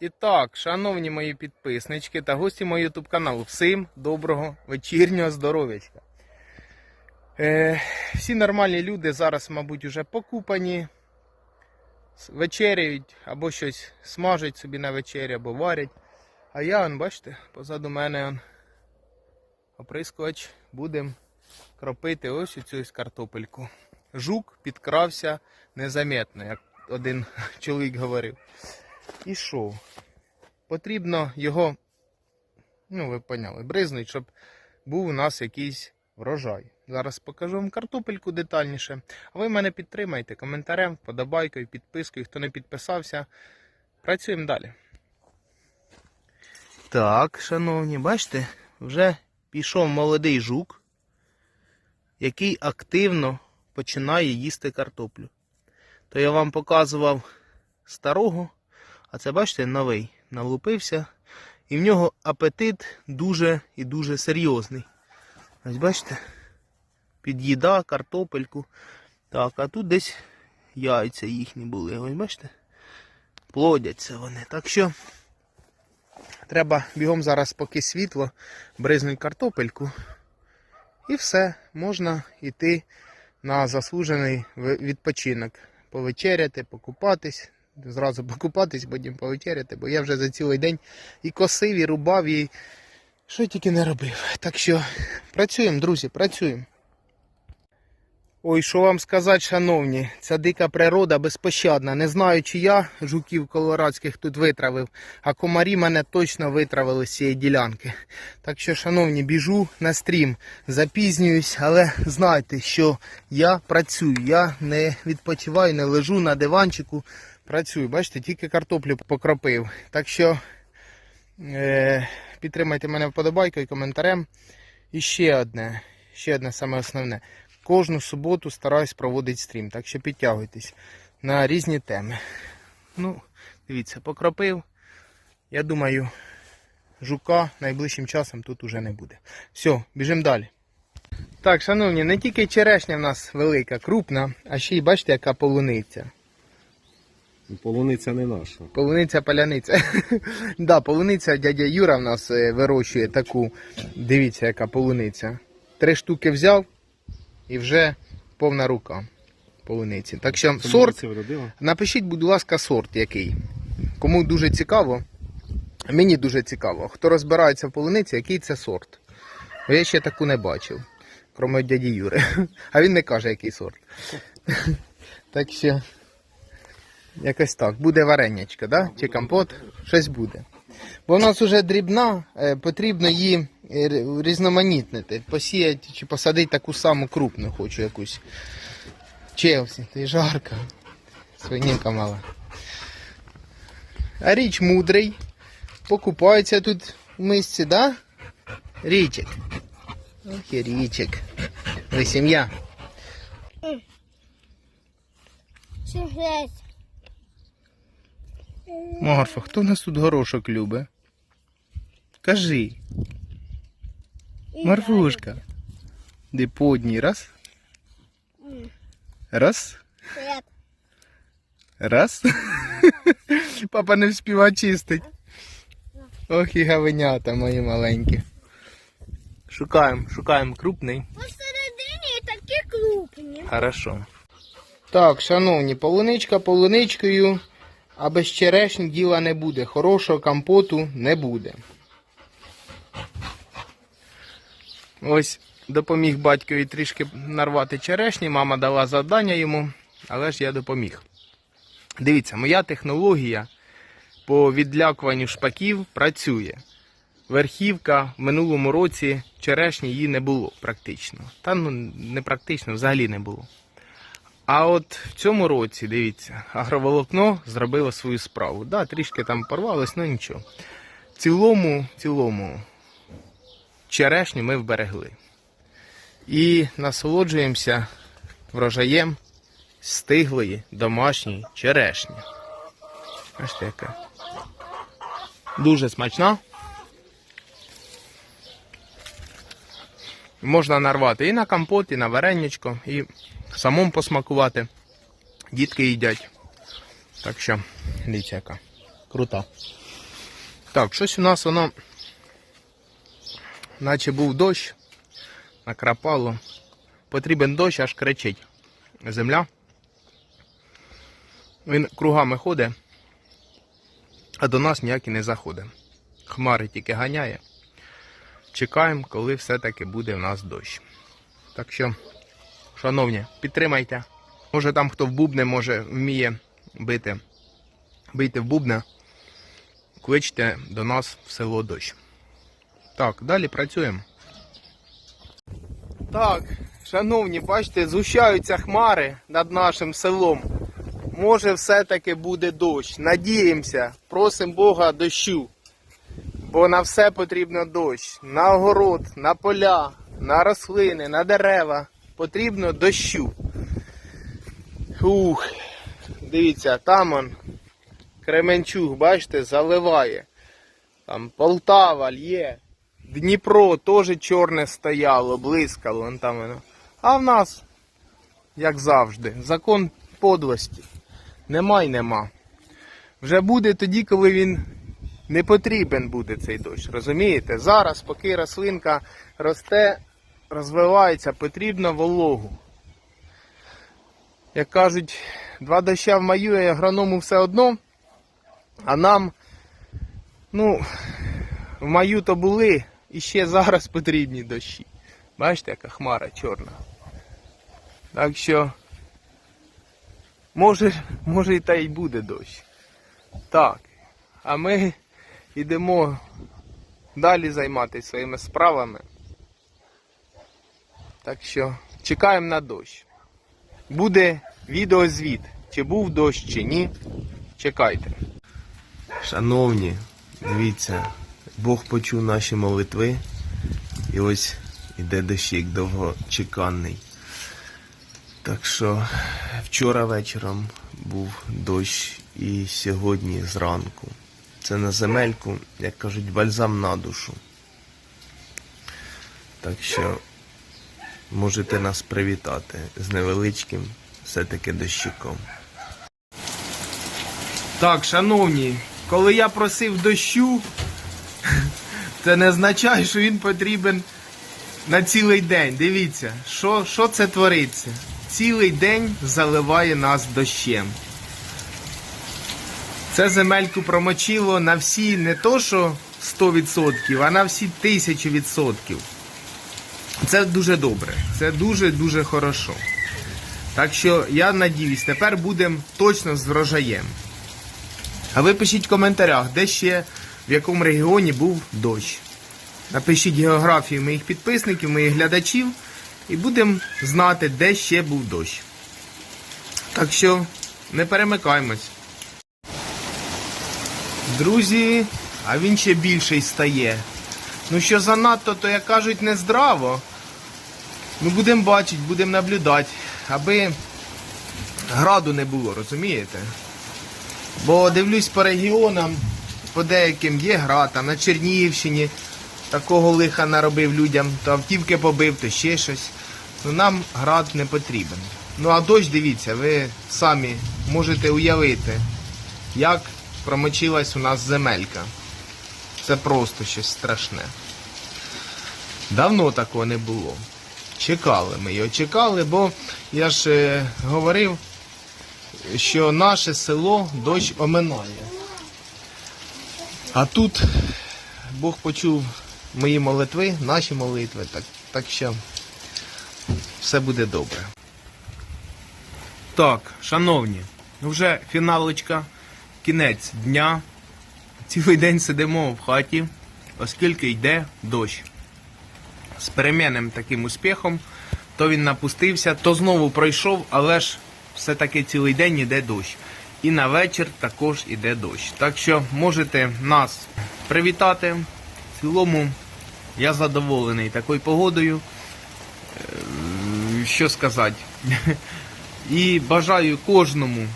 І так, шановні мої підписнички та гості мого YouTube каналу, всім доброго вечірнього здоров'ячка. Е, всі нормальні люди зараз, мабуть, уже покупані, вечеряють або щось смажать собі на вечері, або варять. А я, он, бачите, позаду мене он, оприскувач, будемо кропити ось цю ось картопельку. Жук підкрався незаметно, як один чоловік говорив. І що? Потрібно його, ну ви поняли, бризнуть, щоб був у нас якийсь врожай. Зараз покажу вам картопельку детальніше. А ви мене підтримайте коментарем, подобайкою, підпискою. Хто не підписався, працюємо далі. Так, шановні, бачите, вже пішов молодий жук, який активно починає їсти картоплю. То я вам показував старого, а це, бачите, новий налупився. І в нього апетит дуже і дуже серйозний. Ось бачите, під'їда картопельку. Так, а тут десь яйця їхні були. Ось бачите? Плодяться вони. Так що треба бігом зараз, поки світло, бризнуть картопельку. І все, можна йти на заслужений відпочинок. Повечеряти, покупатись. Зразу покупатись, потім повечеряти, бо я вже за цілий день і косив, і рубав, і що тільки не робив. Так що працюємо, друзі, працюємо. Ой, що вам сказати, шановні, ця дика природа безпощадна. Не знаю, чи я жуків колорадських тут витравив, а комарі мене точно витравили з цієї ділянки. Так що, шановні, біжу на стрім, запізнююсь, але знайте, що я працюю. Я не відпочиваю, не лежу на диванчику. Працюю. Бачите, тільки картоплю покропив. Так що е, підтримайте мене вподобайкою, коментарем. І ще одне, ще одне саме основне. Кожну суботу стараюсь проводити стрім, так що підтягуйтесь на різні теми. Ну, дивіться, покропив. Я думаю, жука найближчим часом тут уже не буде. Все, біжимо далі. Так, шановні, не тільки черешня в нас велика, крупна, а ще й бачите, яка полуниця. Полуниця не наша. Полуниця паляниця. да, полуниця дядя Юра в нас е, вирощує таку. Дивіться, яка полуниця. Три штуки взяв і вже повна рука полуниці. Так що сорт, напишіть, будь ласка, сорт який. Кому дуже цікаво, мені дуже цікаво, хто розбирається в полуниці, який це сорт. Бо я ще таку не бачив, крім дяді Юри. А він не каже, який сорт. Так що. Якось так. Буде варенячка, да? чи компот, щось буде. Бо в нас вже дрібна, е, потрібно її е, різноманітнити. Посіяти чи посадити таку саму крупну хочу якусь. Челсі, ти жарко. Свинінка мала. А річ мудрий. Покупається тут в мисці, да? Річик. Ох і річик. Ви сім'я. Сюжет. Марфа, хто в нас тут горошок любить? Кажи. Марфушка. Де подній. Раз. Раз. Раз. Папа не вспіва чистить. Ох і гавенята мої маленькі. Шукаємо, шукаємо крупний. Посередині такі крупні. Хорошо. Так, шановні, полуничка полуничкою, а без черешні діла не буде. Хорошого компоту не буде. Ось допоміг батькові трішки нарвати черешні. Мама дала завдання йому, але ж я допоміг. Дивіться, моя технологія по відлякуванню шпаків працює. Верхівка в минулому році черешні її не було практично. Та ну не практично, взагалі не було. А от в цьому році, дивіться, агроволокно зробило свою справу. Да, трішки там порвалось, ну нічого. В цілому, цілому, черешню ми вберегли. І насолоджуємося врожаєм стиглої домашньої черешні. Бачите, яка. Дуже смачна. Можна нарвати і на компот, і на вареничко, і самому посмакувати. Дітки їдять. Так що, дивіться яка. Крута. Так, щось у нас воно. Наче був дощ, накрапало. Потрібен дощ, аж кричить. Земля. Він кругами ходить, а до нас ніяк і не заходить. Хмари тільки ганяє. Чекаємо, коли все-таки буде в нас дощ. Так що, шановні, підтримайте. Може там хто в бубне може вміє бити. Бийте в бубна, кличте до нас в село дощ. Так, далі працюємо. Так, шановні, бачите, зущаються хмари над нашим селом. Може, все-таки буде дощ. Надіємося, просимо Бога дощу. Бо на все потрібно дощ. На огород, на поля, на рослини, на дерева. Потрібно дощу. Ух, дивіться, там он Кременчуг, бачите, заливає. Там Полтава лє. Дніпро теж чорне стояло, блискало. Вон там воно. А в нас, як завжди, закон подлості. Нема й нема. Вже буде тоді, коли він не потрібен буде цей дощ. Розумієте? Зараз, поки рослинка росте, розвивається, потрібно вологу. Як кажуть, два доща в маю, і агроному все одно. А нам, ну, в маю то були, і ще зараз потрібні дощі. Бачите, яка хмара чорна. Так що, може, може і та й буде дощ. Так. А ми йдемо далі займатися своїми справами. Так що чекаємо на дощ. Буде відеозвіт, чи був дощ, чи ні. Чекайте. Шановні, дивіться, Бог почув наші молитви. І ось іде дощик довгочеканий. Так що вчора вечором був дощ і сьогодні зранку. Це на земельку, як кажуть, бальзам на душу. Так що можете нас привітати з невеличким все-таки дощиком. Так, шановні, коли я просив дощу, це не означає, що він потрібен на цілий день. Дивіться, що, що це твориться. Цілий день заливає нас дощем. Це земельку промочило на всі не то, що 100%, а на всі 1000%. Це дуже добре. Це дуже-дуже хорошо. Так що я надіюсь, тепер будемо точно з врожаєм. А ви пишіть в коментарях, де ще в якому регіоні був дощ. Напишіть географію моїх підписників, моїх глядачів, і будемо знати, де ще був дощ. Так що не перемикаємось. Друзі, а він ще більший стає. Ну що занадто, то як кажуть, не здраво. Ну будемо бачити, будемо наблюдати, аби граду не було, розумієте? Бо дивлюсь по регіонам, по деяким є град, там на Чернігівщині такого лиха наробив людям, то автівки побив, то ще щось. Ну нам град не потрібен. Ну а дощ, дивіться, ви самі можете уявити, як промочилась у нас земелька. Це просто щось страшне. Давно такого не було. Чекали ми його, чекали, бо я ж е, говорив, що наше село дощ оминає. А тут Бог почув мої молитви, наші молитви, так, так що все буде добре. Так, шановні, вже фіналочка, кінець дня. Цілий день сидимо в хаті, оскільки йде дощ. З перемінним таким успіхом, то він напустився, то знову пройшов, але ж все-таки цілий день іде дощ. І на вечір також іде дощ. Так що можете нас привітати. В цілому я задоволений такою погодою. Е, Що сказати? І бажаю кожному,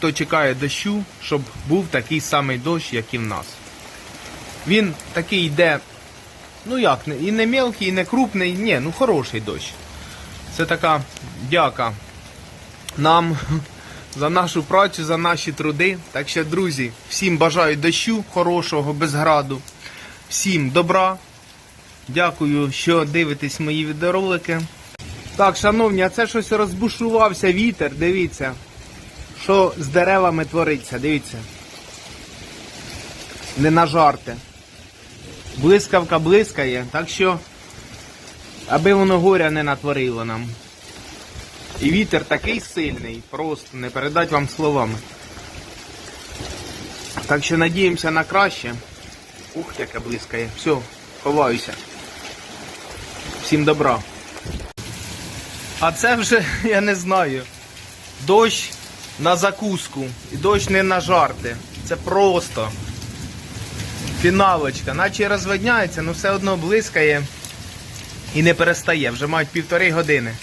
хто чекає дощу, щоб був такий самий дощ, як і в нас. Він такий йде, ну як, і не мелкий, і не крупний, ні, ну хороший дощ. Це така дяка нам за нашу працю, за наші труди. Так що, друзі, всім бажаю дощу, хорошого, без граду. Всім добра. Дякую, що дивитесь мої відеоролики. Так, шановні, а це щось розбушувався вітер. Дивіться, що з деревами твориться. Дивіться. Не нажарте. Блискавка блискає, так що, аби воно горя не натворило нам. І вітер такий сильний, просто не передать вам словами. Так що надіємося на краще. Ух, яке блискає. Все, ховаюся. Всім добра. А це вже, я не знаю. Дощ на закуску і дощ не на жарти. Це просто фіналочка. Наче розвидняється, але все одно блискає і не перестає. Вже мають півтори години.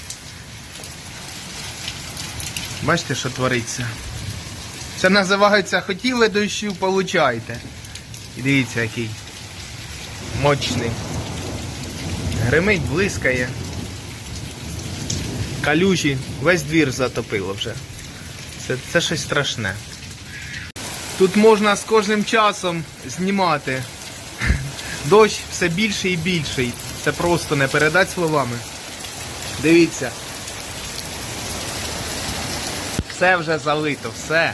Бачите, що твориться? Це називається хотіли дощу, получайте. І дивіться, який мощний. Гримить, блискає. Калюжі, весь двір затопило вже. Це, це щось страшне. Тут можна з кожним часом знімати. Дощ все більший і більший. Це просто не передати словами. Дивіться. Все вже залито, все.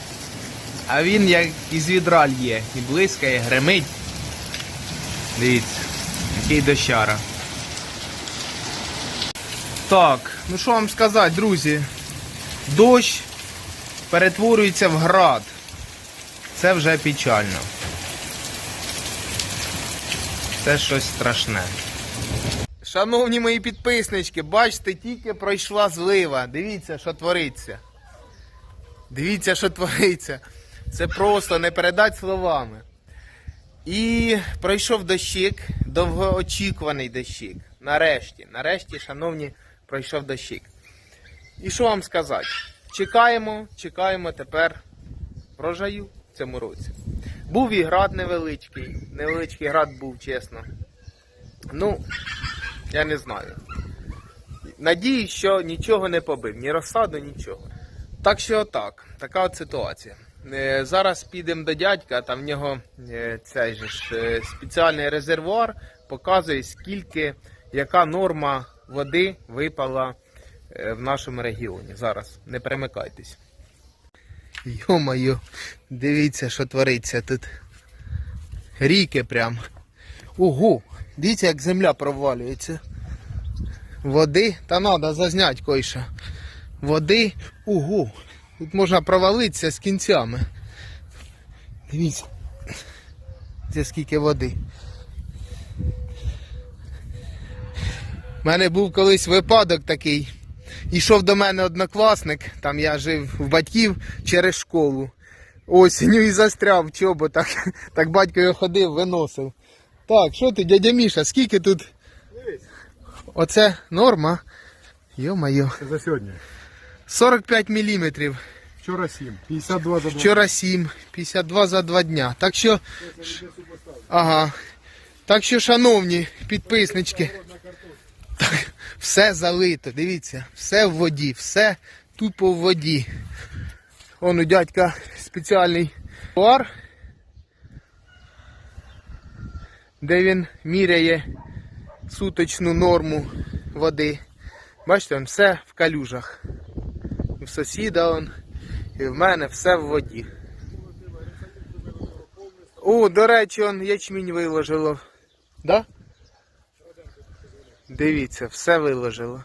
А він як із відра лє. І блискає, гремить. Дивіться, який дощара. Так, ну що вам сказати, друзі? Дощ перетворюється в град. Це вже печально. Це щось страшне. Шановні мої підписнички, бачите, тільки пройшла злива. Дивіться, що твориться. Дивіться, що твориться. Це просто не передати словами. І пройшов дощик, довгоочікуваний дощик. Нарешті, нарешті, шановні, пройшов дощик. І що вам сказати? Чекаємо, чекаємо тепер врожаю в цьому році. Був і град невеличкий. Невеличкий град був, чесно. Ну, я не знаю. Надіюсь, що нічого не побив, ні розсаду, нічого. Так що так, така от ситуація. Е, Зараз підемо до дядька, там в нього е, цей же ж е, спеціальний резервуар показує, скільки, яка норма води випала в нашому регіоні. Зараз не перемикайтесь. Йо-моє, дивіться, що твориться тут. Ріки прям. Ого, дивіться, як земля провалюється. Води, та треба зазняти койша. Води, ого. Тут можна провалитися з кінцями. Дивіться. Це скільки води. У мене був колись випадок такий. Ішов до мене однокласник, там я жив в батьків через школу. Осінню і застряв в чоботах. Так батько його ходив, виносив. Так, що ти, дядя Міша, скільки тут? Оце норма. Йо-моє. Це за сьогодні. 45 міліметрів. Вчора 7. 52 за 2. Вчора 7, 52 за 2 дня. Так що. Ага. Так що, шановні підписнички, так, все залито, дивіться, все в воді, все тупо в воді. Он у дядька спеціальний пар, де він міряє суточну норму води. Бачите, он все в калюжах. У сусіда он, і в мене все в воді. О, до речі, он ячмінь виложило. Да? Дивіться, все виложило.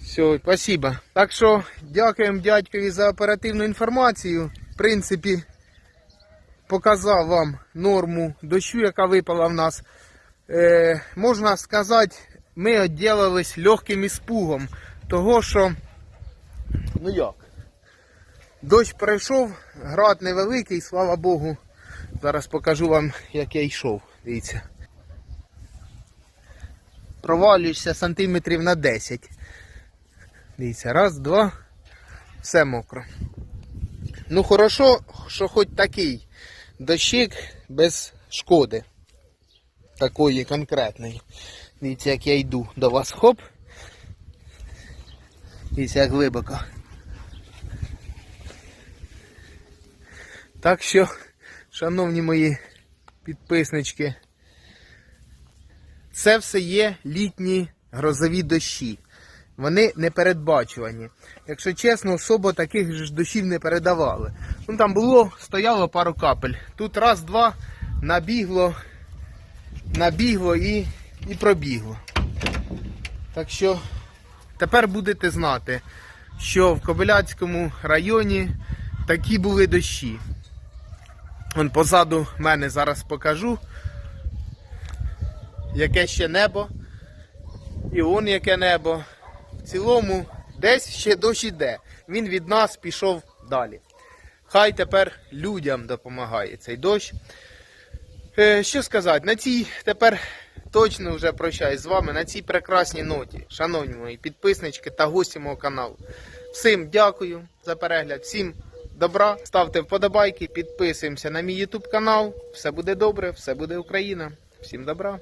Все, спасибо. Так що дякуємо дядькові за оперативну інформацію. В принципі, показав вам норму дощу, яка випала в нас. Е, можна сказати, ми відділились легким іспугом. Того, що, ну як, дощ пройшов, град невеликий, слава Богу. Зараз покажу вам, як я йшов. Дивіться. Провалюєшся сантиметрів на 10. Дивіться, раз, два, все мокро. Ну, хорошо, що хоч такий дощик без шкоди. Такої конкретної. Дивіться, як я йду до вас. Хоп. Дивіться, як глибоко. Так що, шановні мої підписнички, це все є літні грозові дощі. Вони непередбачувані. Якщо чесно, особо таких ж дощів не передавали. Ну там було, стояло пару капель. Тут раз, два набігло, набігло і, і пробігло. Так що тепер будете знати, що в Кобиляцькому районі такі були дощі. Вон позаду мене зараз покажу, яке ще небо. І он яке небо. В цілому десь ще дощ іде. Він від нас пішов далі. Хай тепер людям допомагає цей дощ. Е, що сказати, на цій тепер точно вже прощаюсь з вами на цій прекрасній ноті, шановні мої підписнички та гості мого каналу. Всім дякую за перегляд, всім добра, ставте вподобайки, підписуємося на мій YouTube канал. Все буде добре, все буде Україна. Всім добра.